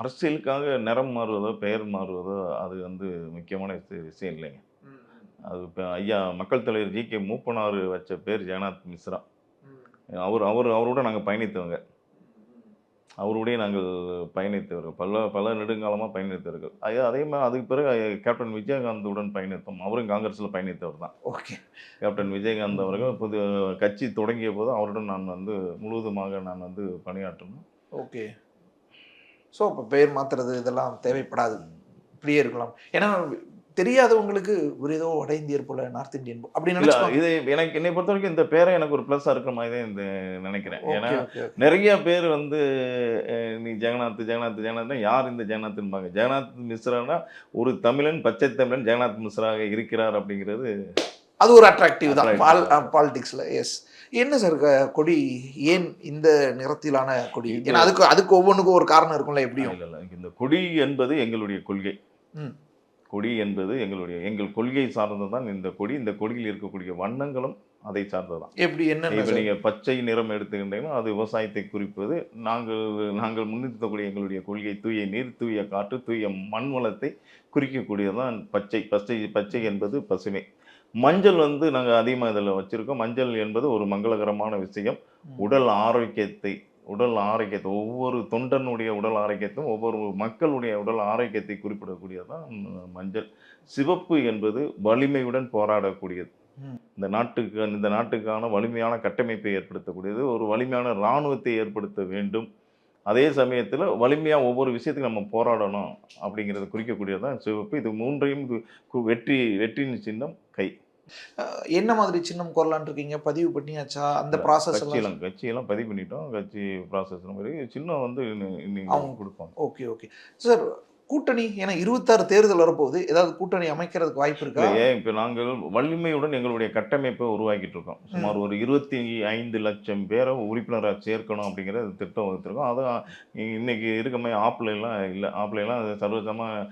அரசியலுக்காக நிறம் மாறுவதோ பெயர் மாறுவதோ அது வந்து முக்கியமான விஷ- விஷயம் இல்லைங்க. அது இப்போ ஐயா மக்கள் தலைவர் ஜி கே மூப்பனார் வச்ச பேர் ஜெகநாத் மிஸ்ரா. அவர் அவர் அவரோட நாங்கள் பயணித்தவங்க. அவருடைய நாங்கள் பயணித்தவர்கள். பல பல நெடுங்காலமாக பயணித்தவர்கள். அதே அதே மாதிரி அதுக்கு பிறகு கேப்டன் விஜயகாந்துடன் பயணித்தோம். அவரும் காங்கிரஸில் பயணித்தவர் தான். ஓகே. கேப்டன் விஜயகாந்த் அவர்கள் புது கட்சி தொடங்கிய போது அவருடன் நான் வந்து முழுவதுமாக நான் வந்து பணியாற்றணும் ஓகே. ஸோ இப்போ பெயர் மாத்துறது இதெல்லாம் தேவைப்படாது. இப்படியே இருக்கலாம். ஏன்னா தெரியாதவங்களுக்கு ஒரு ஏதோ வட இந்தியர் போல நார்த் இந்தியன் போ- அப்படி இல்ல நினைச்சுப்பாங்க இது எனக்கு என்னை பொறுத்த வரைக்கும் இந்த பேரை எனக்கு ஒரு ப்ளஸ்ஸாக இருக்கிற மாதிரி தான் இந்த நினைக்கிறேன். ஏன்னா நிறைய பேர் வந்து நீ ஜெகநாத் ஜெகநாத் ஜெகநாத்னா யார் இந்த ஜெகநாத்ன்பாங்க ஜெகநாத் மிஸ்ரானா ஒரு தமிழன் பச்சை தமிழன் ஜெகநாத் மிஸ்ராக இருக்கிறார் அப்படிங்கிறது அது ஒரு அட்ராக்டிவ் தான். பால் பாலிடிக்ஸில் எஸ் என்ன சார் கொடி ஏன் இந்த நிறத்திலான கொடி? ஏன்னா அதுக்கு அதுக்கு ஒவ்வொன்றுக்கும் ஒரு காரணம் இருக்கும்ல எப்படியும். இல்ல. இந்த கொடி என்பது எங்களுடைய கொள்கை. கொடி என்பது எங்களுடைய எங்கள் கொள்கை சார்ந்தது தான் இந்த கொடி. இந்த கொடியில் இருக்கக்கூடிய வண்ணங்களும் அதை சார்ந்ததுதான். எப்படி என்னென்ன இப்போ சார்? நீங்க பச்சை நிறம் எடுத்துக்கிட்டீங்கன்னா அது விவசாயத்தை குறிப்பது. நாங்கள் நாங்கள் முன்னிறுத்தக்கூடிய எங்களுடைய கொள்கை தூய நீர் தூய காற்று தூய மண் வளத்தை குறிக்கக்கூடியதுதான் பச்சை. பச்சை பச்சை என்பது பசுமை. மஞ்சள் வந்து நாங்கள் அதிகமாக இதில் வச்சுருக்கோம். மஞ்சள் என்பது ஒரு மங்களகரமான விஷயம். உடல் ஆரோக்கியத்தை உடல் ஆரோக்கியத்தை ஒவ்வொரு தொண்டனுடைய உடல் ஆரோக்கியத்தும் ஒவ்வொரு மக்களுடைய உடல் ஆரோக்கியத்தை குறிப்பிடக்கூடியதுதான் மஞ்சள். சிவப்பு என்பது வலிமையுடன் போராடக்கூடியது. இந்த நாட்டுக்கு இந்த நாட்டுக்கான வலிமையான கட்டமைப்பை ஏற்படுத்தக்கூடியது. ஒரு வலிமையான இராணுவத்தை ஏற்படுத்த வேண்டும். அதே சமயத்தில் வலிமையாக ஒவ்வொரு விஷயத்துக்கும் நம்ம போராடணும் அப்படிங்கிறத குறிக்கக்கூடியது தான் சிவப்பு. இது மூன்றையும் வெற்றி வெற்றியின் சின்னம் கை. என்ன மாதிரி சின்னம் கோரலான் இருக்கீங்க? பதிவு பண்ணியாச்சா? அந்த ப்ராசஸ் எல்லாம் கட்சியெல்லாம் பதிவு பண்ணிட்டோம். கட்சி ப்ராசஸ் சின்னம் வந்து அவங்க- கொடுப்பாங்க. Okay okay. சார் கூட்டணி ஏன்னா இருபத்தாறு தேர்தல் வரப்போகுது. ஏதாவது கூட்டணி அமைக்கிறதுக்கு வாய்ப்பு இருக்கா? இப்போ நாங்கள் வலிமையுடன் எங்களுடைய கட்டமைப்பை உருவாக்கிட்டு இருக்கோம் சுமார் ஒரு இருபத்தி ஐந்து லட்சம் பேரை உறுப்பினராக சேர்க்கணும் அப்படிங்கிற திட்டம் வகுத்துருக்கோம். அதுவும் இன்னைக்கு இருக்க மாதிரி ஆப்லைன்லாம் இல்லை. ஆப்லைன்லாம் சர்வசமாக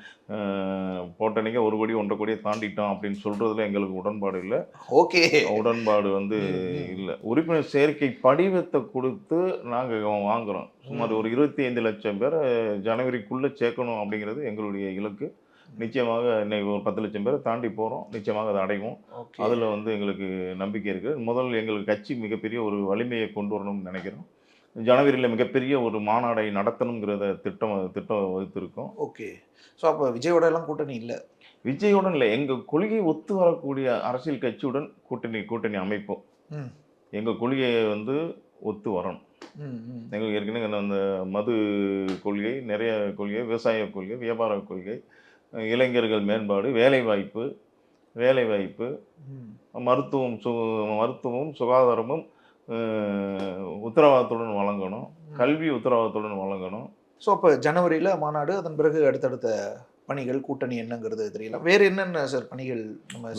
போட்டனைக்கு ஒரு கோடி ஒன்றரை கோடியை தாண்டிட்டோம் அப்படின்னு சொல்றதுல எங்களுக்கு உடன்பாடு இல்லை. ஓகே. உடன்பாடு வந்து. இல்லை. உறுப்பினர் சேர்க்கை படிவத்தை கொடுத்து நாங்கள் வாங்குறோம். சுமார் ஒரு இருபத்தி ஐந்து லட்சம் பேரை ஜனவரிக்குள்ளே சேர்க்கணும் அப்படிங்கிறது எங்களுடைய இலக்கு. நிச்சயமாக இன்னைக்கு ஒரு பத்து லட்சம் பேரை தாண்டி போகிறோம் நிச்சயமாக அதை அடைவோம். அதில் வந்து எங்களுக்கு நம்பிக்கை இருக்குது முதல் எங்களுக்கு கட்சி மிகப்பெரிய ஒரு வலிமையை கொண்டு வரணும்னு நினைக்கிறோம். ஜனவரியில் மிகப்பெரிய ஒரு மாநாடை நடத்தணுங்கிறத திட்டம் திட்டம் வகுத்திருக்கோம். ஓகே. ஸோ அப்போ விஜயோட எல்லாம் கூட்டணி இல்லை? விஜயுடன் இல்லை. எங்கள் கொள்கை ஒத்து வரக்கூடிய அரசியல் கட்சியுடன் கூட்டணி கூட்டணி அமைப்போம். எங்கள் கொள்கையை வந்து ஒத்து வரணும். எங்களுக்கு ஏற்கனவே அந்த- மது கொள்கை நிறைய கொள்கை விவசாய கொள்கை வியாபார கொள்கை இளைஞர்கள் மேம்பாடு வேலைவாய்ப்பு வேலைவாய்ப்பு மருத்துவம் சு மருத்துவம் சுகாதாரமும் உத்தரவாதத்துடன் வழங்கணும். கல்வி உத்தரவாதத்துடன் வழங்கணும். ஸோ அப்போ ஜனவரியில் மாநாடு அதன் பிறகு அடுத்தடுத்த பணிகள் கூட்டணி என்னங்கிறது தெரியல. வேற என்னென்ன சார் பணிகள் நம்ம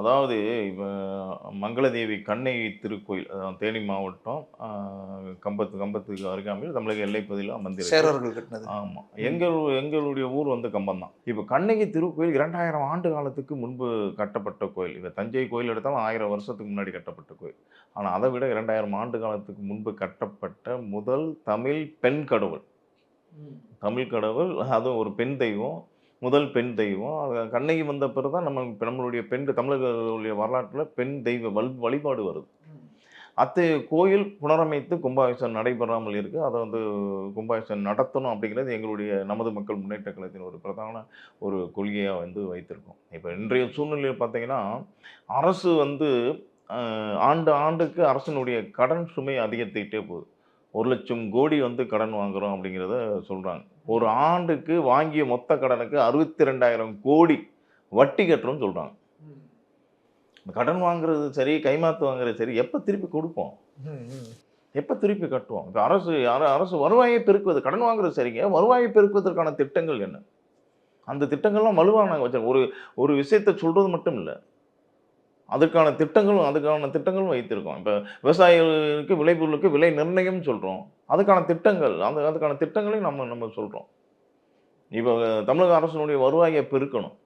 அதாவது இப்போ மங்களதேவி கண்ணகி திருக்கோயில் தேனி மாவட்டம் கம்பத்து கம்பத்துக்கு அருகாமையில் தமிழக எல்லைப்பகுதியில் அமர்ந்திருக்கு. சேரர்கள் கட்டினது. ஆமாம் எங்கள் எங்களுடைய ஊர் வந்து கம்பம் தான் இப்போ கண்ணகி திருக்கோயில் இரண்டாயிரம் ஆண்டு காலத்துக்கு முன்பு கட்டப்பட்ட கோயில். இப்போ தஞ்சை கோயில் எடுத்தாலும் ஆயிரம் வருஷத்துக்கு முன்னாடி கட்டப்பட்ட கோயில். ஆனால் அதை விட இரண்டாயிரம் ஆண்டு காலத்துக்கு முன்பு கட்டப்பட்ட முதல் தமிழ் பெண் கடவுள். தமிழ் கடவுள் அதுவும் ஒரு பெண் தெய்வம் முதல் பெண் தெய்வம். கண்ணகி வந்த பிறகு தான் நம்ம நம்மளுடைய பெண் தமிழர்களுடைய வரலாற்றில் பெண் தெய்வ வல் வழிபாடு வருது. அத்தகைய கோயில் புனரமைத்து கும்பாபிஷேகம் நடைபெறாமல் இருக்கு. அதை வந்து கும்பாபிஷேகம் நடத்தணும் அப்படிங்கிறது எங்களுடைய நமது மக்கள் முன்னேற்ற கழகத்தின் ஒரு பிரதான ஒரு கொள்கையாக வந்து வைத்திருக்கோம். இப்போ இன்றைய சூழ்நிலையில் பார்த்தீங்கன்னா அரசு வந்து ஆண்டு ஆண்டுக்கு அரசினுடைய கடன் சுமை அதிகரித்துக்கிட்டே போகுது. ஒரு லட்சம் கோடி வந்து கடன் வாங்குறோம் அப்படிங்கிறத சொல்கிறாங்க ஒரு ஆண்டுக்கு வாங்கிய மொத்த கடனுக்கு அறுபத்தி ரெண்டாயிரம் கோடி வட்டி கட்டுறோம்னு சொல்கிறாங்க கடன் வாங்குறது சரி கைமாத்து வாங்குறது சரி எப்போ திருப்பி கொடுப்போம்? எப்போ திருப்பி கட்டுவோம்? இப்போ அரசு அரசு வருவாயை பெருக்குவது கடன் வாங்குறது சரிங்க வருவாயை பெருக்குவதற்கான திட்டங்கள் என்ன? அந்த திட்டங்கள்லாம் வலுவாக நாங்கள் வச்சிருக்கோம். ஒரு ஒரு விஷயத்தை சொல்கிறது மட்டும் இல்லை. அதுக்கான திட்டங்களும் அதுக்கான திட்டங்களும் வைத்திருக்கோம். இப்போ விவசாயிகளுக்கு விளைபொருளுக்கு விலை நிர்ணயம் சொல்கிறோம் அதுக்கான திட்டங்கள் அந்த அதுக்கான திட்டங்களையும் நம்ம நம்ம சொல்கிறோம் இப்போ தமிழக அரசினுடைய வருவாயை பெருக்கணும்.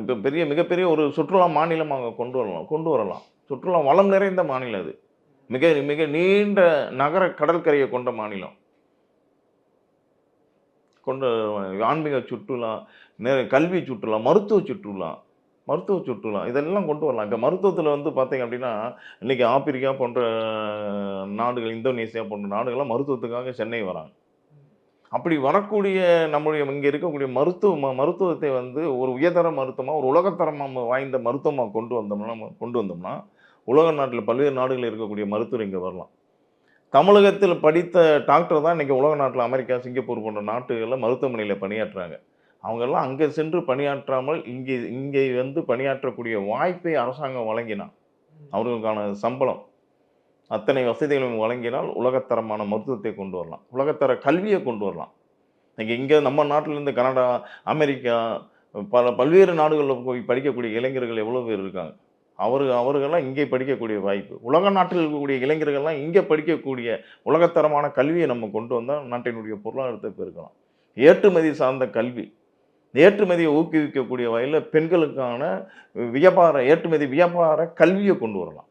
இப்போ பெரிய மிகப்பெரிய ஒரு சுற்றுலா மாநிலமாக கொண்டு வரலாம் கொண்டு வரலாம். சுற்றுலா வளம் நிறைந்த மாநிலம் அது. மிக மிக நீண்ட நகர கடற்கரையை கொண்ட மாநிலம். கொண்ட ஆன்மீக சுற்றுலா கல்வி சுற்றுலா மருத்துவ சுற்றுலா மருத்துவ சுற்றுலா இதெல்லாம் கொண்டு வரலாம். இப்போ மருத்துவத்தில் வந்து பார்த்தீங்க அப்படின்னா இன்றைக்கி ஆப்பிரிக்கா போன்ற நாடுகள் இந்தோனேசியா போன்ற நாடுகள்லாம் மருத்துவத்துக்காக சென்னை வராங்க. அப்படி வரக்கூடிய நம்முடைய இங்கே இருக்கக்கூடிய மருத்துவ மருத்துவத்தை வந்து ஒரு உயர்தர மருத்துவமாக ஒரு உலகத்தரமாக வாய்ந்த மருத்துவமாக கொண்டு வந்தோம்னா நம்ம கொண்டு வந்தோம்னா உலக நாட்டில் பல்வேறு நாடுகளில் இருக்கக்கூடிய மருத்துவர் இங்கே வரலாம். தமிழகத்தில் படித்த டாக்டர் தான் இன்றைக்கி உலக நாட்டில் அமெரிக்கா சிங்கப்பூர் போன்ற நாட்டுகளில் மருத்துவமனையில் பணியாற்றுறாங்க. அவங்கெல்லாம் அங்கே சென்று பணியாற்றாமல் இங்கே இங்கே வந்து பணியாற்றக்கூடிய வாய்ப்பை அரசாங்கம் வழங்கினா அவர்களுக்கான சம்பளம் அத்தனை வசதிகளும் வழங்கினால் உலகத்தரமான மருத்துவத்தை கொண்டு வரலாம். உலகத்தர கல்வியை கொண்டு வரலாம். இன்னைக்கு இங்கே நம்ம நாட்டிலேருந்து கனடா அமெரிக்கா பல பல்வேறு நாடுகளில் போய் படிக்கக்கூடிய இளைஞர்கள் எவ்வளோ பேர் இருக்காங்க? அவர் அவர்கள்லாம் இங்கே படிக்கக்கூடிய வாய்ப்பு. உலக நாட்டில் இருக்கக்கூடிய இளைஞர்கள்லாம் இங்கே படிக்கக்கூடிய உலகத்தரமான கல்வியை நம்ம கொண்டு வந்தால் நாட்டினுடைய பொருளாதாரத்தை பெருக்கலாம். ஏற்றுமதி சார்ந்த கல்வி ஏற்றுமதியை ஊக்குவிக்கக்கூடிய வகையில் பெண்களுக்கான வியாபார ஏற்றுமதி வியாபார கல்வியை கொண்டு வரலாம்.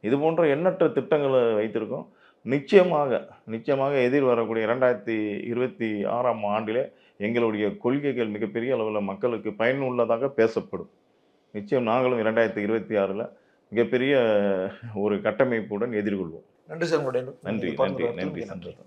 இது போன்ற எண்ணற்ற திட்டங்களை வைத்திருக்கோம். நிச்சயமாக நிச்சயமாக எதிர் வரக்கூடிய இரண்டாயிரத்தி இருபத்தி ஆறாம் ஆண்டிலே எங்களுடைய கொள்கைகள் மிகப்பெரிய அளவில் மக்களுக்கு பயனுள்ளதாக பேசப்படும். நிச்சயம் நாங்களும் இரண்டாயிரத்தி இருபத்தி ஆறில் மிகப்பெரிய ஒரு கட்டமைப்புடன் எதிர்கொள்வோம். நன்றி சார் நன்றி நன்றி நன்றி சந்தோஷம்.